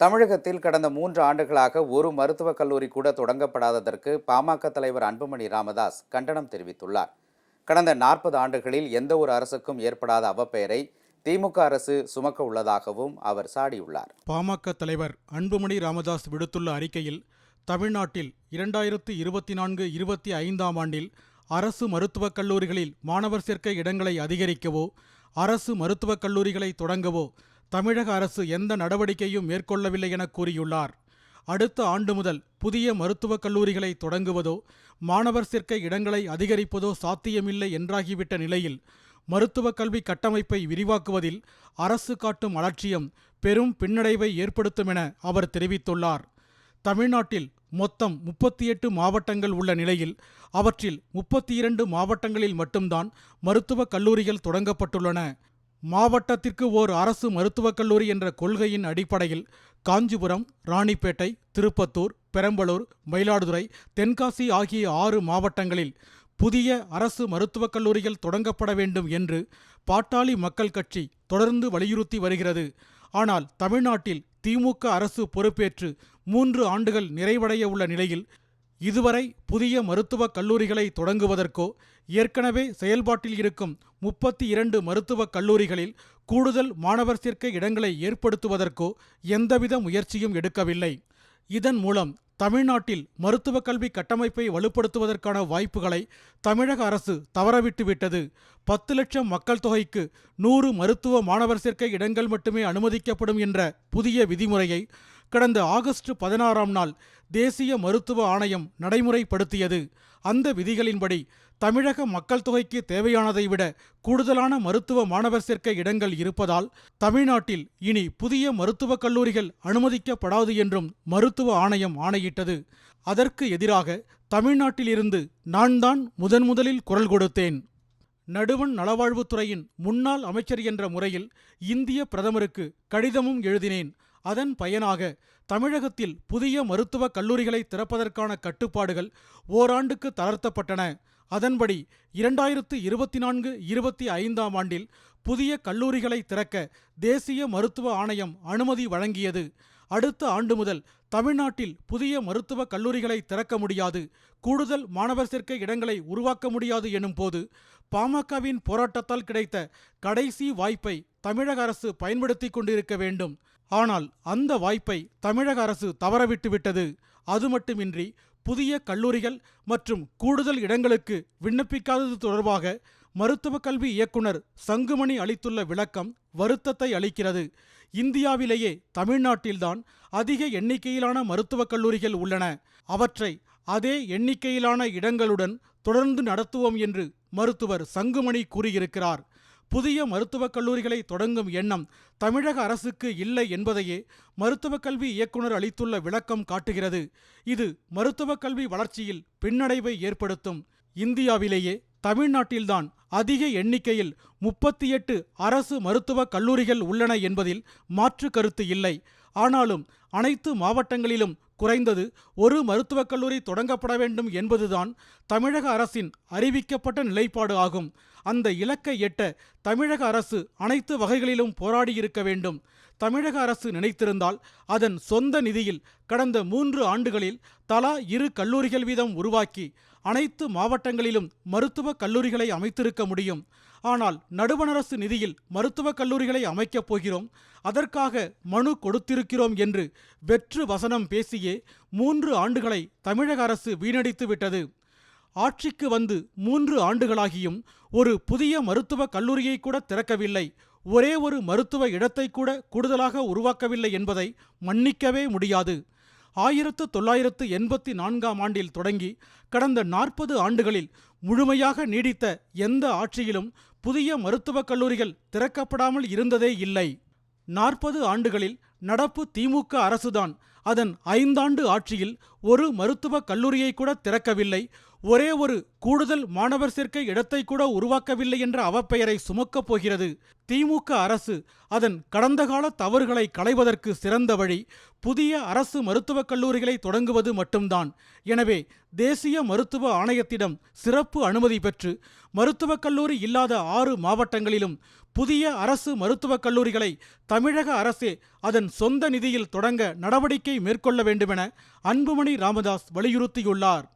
தமிழகத்தில் கடந்த மூன்று ஆண்டுகளாக ஒரு மருத்துவக் கல்லூரி கூட தொடங்கப்படாததற்கு பாமக தலைவர் அன்புமணி ராமதாஸ் கண்டனம் தெரிவித்துள்ளார். கடந்த நாற்பது ஆண்டுகளில் எந்த ஒரு அரசுக்கும் ஏற்படாத அவப்பெயரை திமுக அரசு சுமக்க உள்ளதாகவும் அவர் சாடியுள்ளார். பாமக தலைவர் அன்புமணி ராமதாஸ் விடுத்துள்ள அறிக்கையில் தமிழ்நாட்டில் இரண்டாயிரத்து இருபத்தி நான்கு இருபத்தி ஐந்தாம் ஆண்டில் அரசு மருத்துவக் கல்லூரிகளில் மாணவர் சேர்க்கை இடங்களை அதிகரிக்கவோ அரசு மருத்துவக் கல்லூரிகளை தொடங்கவோ தமிழக அரசு எந்த நடவடிக்கையும் மேற்கொள்ளவில்லை என கூறியுள்ளார். அடுத்த ஆண்டு முதல் புதிய மருத்துவக் கல்லூரிகளை தொடங்குவதோ மாணவர் சேர்க்கை இடங்களை அதிகரிப்பதோ சாத்தியமில்லை என்றாகிவிட்ட நிலையில் மருத்துவக் கல்வி கட்டமைப்பை விரிவாக்குவதில் அரசு காட்டும் அலட்சியம் பெரும் பின்னடைவை ஏற்படுத்தும் என அவர் தெரிவித்துள்ளார். தமிழ்நாட்டில் மொத்தம் முப்பத்தி எட்டு மாவட்டங்கள் உள்ள நிலையில் அவற்றில் முப்பத்தி இரண்டு மாவட்டங்களில் மட்டும்தான் மருத்துவக் கல்லூரிகள் தொடங்கப்பட்டுள்ளன. மாவட்டத்திற்கு ஓர் அரசு மருத்துவக் கல்லூரி என்ற கொள்கையின் அடிப்படையில் காஞ்சிபுரம் ராணிப்பேட்டை திருப்பத்தூர் பெரம்பலூர் மயிலாடுதுறை தென்காசி ஆகிய ஆறு மாவட்டங்களில் புதிய அரசு மருத்துவக் கல்லூரிகள் தொடங்கப்பட வேண்டும் என்று பாட்டாளி மக்கள் கட்சி தொடர்ந்து வலியுறுத்தி வருகிறது. ஆனால் தமிழ்நாட்டில் திமுக அரசு பொறுப்பேற்று மூன்று ஆண்டுகள் நிறைவடைய உள்ள நிலையில் இதுவரை புதிய மருத்துவக் கல்லூரிகளை தொடங்குவதற்கோ ஏற்கனவே செயல்பாட்டில் இருக்கும் முப்பத்தி இரண்டு மருத்துவக் கல்லூரிகளில் கூடுதல் மாணவர் சேர்க்கை இடங்களை ஏற்படுத்துவதற்கோ எந்தவித முயற்சியும் எடுக்கவில்லை. இதன் மூலம் தமிழ்நாட்டில் மருத்துவக் கல்வி கட்டமைப்பை வலுப்படுத்துவதற்கான வாய்ப்புகளை தமிழக அரசு தவறவிட்டுவிட்டது பத்து லட்சம் மக்கள் தொகைக்கு நூறு மருத்துவ மாணவர் சேர்க்கை இடங்கள் மட்டுமே அனுமதிக்கப்படும் என்ற புதிய விதிமுறையை கடந்த ஆகஸ்ட் பதினாறாம் நாள் தேசிய மருத்துவ ஆணையம் நடைமுறைப்படுத்தியது. அந்த விதிகளின்படி தமிழக மக்கள் தொகைக்கு தேவையானதை விட கூடுதலான மருத்துவ மாணவர் சேர்க்கை இடங்கள் இருப்பதால் தமிழ்நாட்டில் இனி புதிய மருத்துவக் கல்லூரிகள் அனுமதிக்கப்படாது என்றும் மருத்துவ ஆணையம் ஆணையிட்டது. அதற்கு எதிராக தமிழ்நாட்டிலிருந்து நான் தான் முதன் முதலில் குரல் கொடுத்தேன். நடுவண் நலவாழ்வுத்துறையின் முன்னாள் அமைச்சர் என்ற முறையில் இந்திய பிரதமருக்கு கடிதமும் எழுதினேன். அதன் பயனாக தமிழகத்தில் புதிய மருத்துவக் கல்லூரிகளை திறப்பதற்கான கட்டுப்பாடுகள் ஓராண்டுக்கு தளர்த்தப்பட்டன. அதன்படி இரண்டாயிரத்து இருபத்தி நான்கு இருபத்தி ஐந்தாம் ஆண்டில் புதிய கல்லூரிகளை திறக்க தேசிய மருத்துவ ஆணையம் அனுமதி வழங்கியது. அடுத்த ஆண்டு முதல் தமிழ்நாட்டில் புதிய மருத்துவக் கல்லூரிகளை திறக்க முடியாது. கூடுதல் மாணவர் சேர்க்கை இடங்களை உருவாக்க முடியாது எனும் போது பாமகவின் போராட்டத்தால் கிடைத்த கடைசி வாய்ப்பை தமிழக அரசு பயன்படுத்தி கொண்டிருக்க வேண்டும். ஆனால் அந்த வாய்ப்பை தமிழக அரசு தவறவிட்டுவிட்டது அது மட்டுமின்றி புதிய கல்லூரிகள் மற்றும் கூடுதல் இடங்களுக்கு விண்ணப்பிக்காதது தொடர்பாக மருத்துவக் கல்வி இயக்குனர் சங்குமணி அளித்துள்ள விளக்கம் வருத்தத்தை அளிக்கிறது. இந்தியாவிலேயே தமிழ்நாட்டில்தான் அதிக எண்ணிக்கையிலான மருத்துவக் கல்லூரிகள் உள்ளன. அவற்றை அதே எண்ணிக்கையிலான இடங்களுடன் தொடர்ந்து நடத்துவோம் என்று மருத்துவர் சங்குமணி கூறியிருக்கிறார். புதிய மருத்துவக் கல்லூரிகளை தொடங்கும் எண்ணம் தமிழக அரசுக்கு இல்லை என்பதையே மருத்துவக் கல்வி இயக்குனர் அளித்துள்ள விளக்கம் காட்டுகிறது. இது மருத்துவக் கல்வி வளர்ச்சியில் பின்னடைவை ஏற்படுத்தும். இந்தியாவிலேயே தமிழ்நாட்டில்தான் அதிக எண்ணிக்கையில் முப்பத்தி எட்டு அரசு மருத்துவக் கல்லூரிகள் உள்ளன என்பதில் மாற்று கருத்து இல்லை. ஆனாலும் அனைத்து மாவட்டங்களிலும் குறைந்தது ஒரு மருத்துவக் கல்லூரி தொடங்கப்பட வேண்டும் என்பதுதான் தமிழக அரசின் அறிவிக்கப்பட்ட நிலைப்பாடு ஆகும். அந்த இலக்கை எட்ட தமிழக அரசு அனைத்து வகைகளிலும் போராடியிருக்க வேண்டும். தமிழக அரசு நினைத்திருந்தால் அதன் சொந்த நிதியில் கடந்த மூன்று ஆண்டுகளில் தலா இரு கல்லூரிகள் வீதம் உருவாக்கி அனைத்து மாவட்டங்களிலும் மருத்துவக் கல்லூரிகளை அமைத்திருக்க முடியும். ஆனால் நடுவணரசு நிதியில் மருத்துவக் கல்லூரிகளை அமைக்கப் போகிறோம். அதற்காக மனு கொடுத்திருக்கிறோம் என்று வெற்று வசனம் பேசியே மூன்று ஆண்டுகளை தமிழக அரசு வீணடித்து விட்டது. ஆட்சிக்கு வந்து மூன்று ஆண்டுகளாகியும் ஒரு புதிய மருத்துவக் கல்லூரியை கூட திறக்கவில்லை. ஒரே ஒரு மருத்துவ இடத்தை கூட கூடுதலாக உருவாக்கவில்லை என்பதை மன்னிக்கவே முடியாது. ஆயிரத்து தொள்ளாயிரத்து எண்பத்தி நான்காம் ஆண்டில் தொடங்கி கடந்த நாற்பது ஆண்டுகளில் முழுமையாக நீடித்த எந்த ஆட்சியிலும் புதிய மருத்துவக் கல்லூரிகள் திறக்கப்படாமல் இருந்ததே இல்லை. நாற்பது ஆண்டுகளில் நடப்பு திமுக அரசுதான். அதன் ஐந்தாண்டு ஆட்சியில் ஒரு மருத்துவக் கல்லூரியை கூட திறக்கவில்லை. ஒரே ஒரு கூடுதல் மாணவர் சேர்க்கை இடத்தை கூட உருவாக்கவில்லை என்ற அவப்பெயரை சுமக்கப் போகிறது. திமுக அரசு அதன் கடந்த கால தவறுகளை களைவதற்கு சிறந்த வழி புதிய அரசு மருத்துவக் கல்லூரிகளை தொடங்குவது மட்டும்தான். எனவே தேசிய மருத்துவ ஆணையத்திடம் சிறப்பு அனுமதி பெற்று மருத்துவக் கல்லூரி இல்லாத ஆறு மாவட்டங்களிலும் புதிய அரசு மருத்துவக் கல்லூரிகளை தமிழக அரசே அதன் சொந்த நிதியில் தொடங்க நடவடிக்கை மேற்கொள்ள வேண்டுமென அன்புமணி ராமதாஸ் வலியுறுத்தியுள்ளார்.